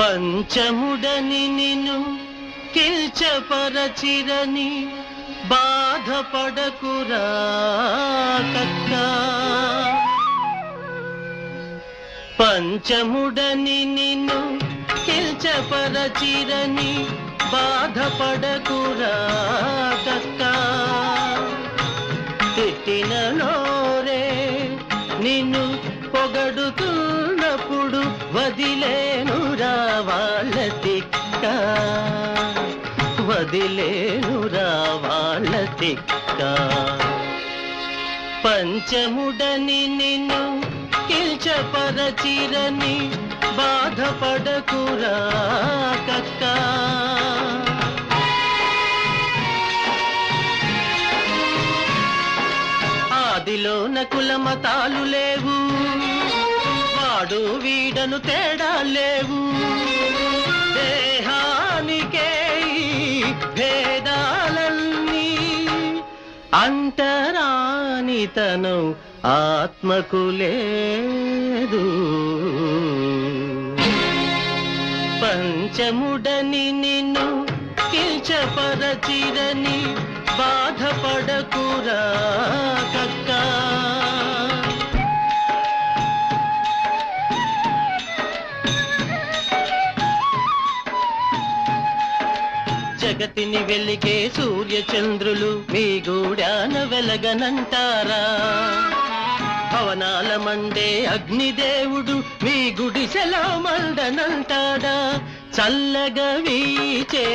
పంచముడని నిన్ను కిల్చపరచిరని బాధపడకురా కక్క. పంచముడని నిన్ను కిల్చపరచిరని బాధపడకురా కక్క. వదిలేనురా వాళ్ళ తిక్క. పంచముడని నిన్ను కిల్చపరచిరని బాధపడకురా కక్క. ఆదిలోన కులమతాలు లేవు వాడు వీడను తేడా లేవు. భేదాలన్నీ అంటరానితను ఆత్మకు లేదు. పంచముడని నిన్ను కిల్చపరచిరని బాధపడకురా జగతిని వెలిగే సూర్య చంద్రులు మీ గూడాన వెలగనంటారా? భవనాల మండే అగ్నిదేవుడు మీ గుడిసెలో మండనంటాడా చల్లగా వీచే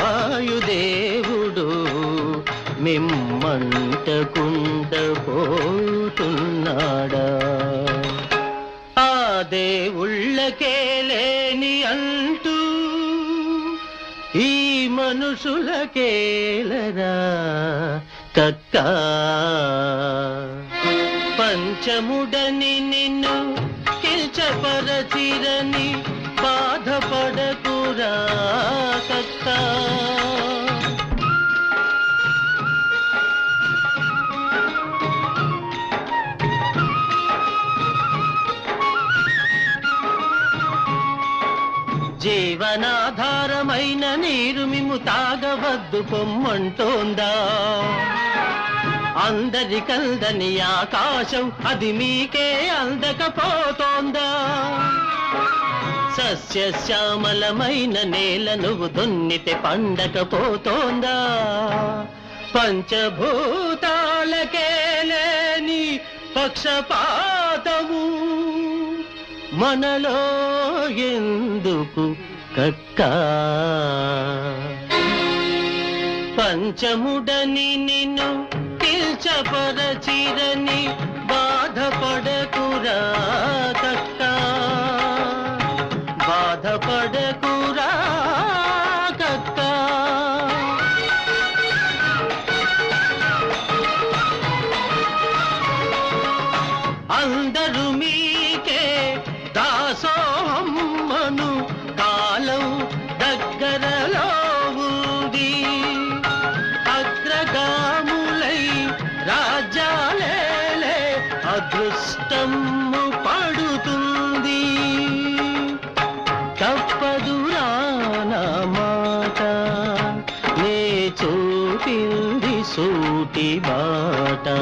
వాయుదేవుడు మిమ్మంటకుండ పోతున్నాడా? ఆ దేవుళ్ళకే మనుషులకేలరా కక్క. పంచముడని నిన్ను కిల్చపరచిరని బాధపడకురా. జీవనాధారమైన నీరు మిము తాగవద్దు పొమ్మంటోందా? అందరికందని ఆకాశం అది మీకే అందకపోతోందా? సస్యశ్యామలమైన నేల నువ్వు దున్నితే పండకపోతోందా? పంచభూతాలకే లేని పక్షపాతము మనలో ఎందుకు కక్క? పంచముడని నిన్ను పిల్చపరచిరని బాధపడ বাটা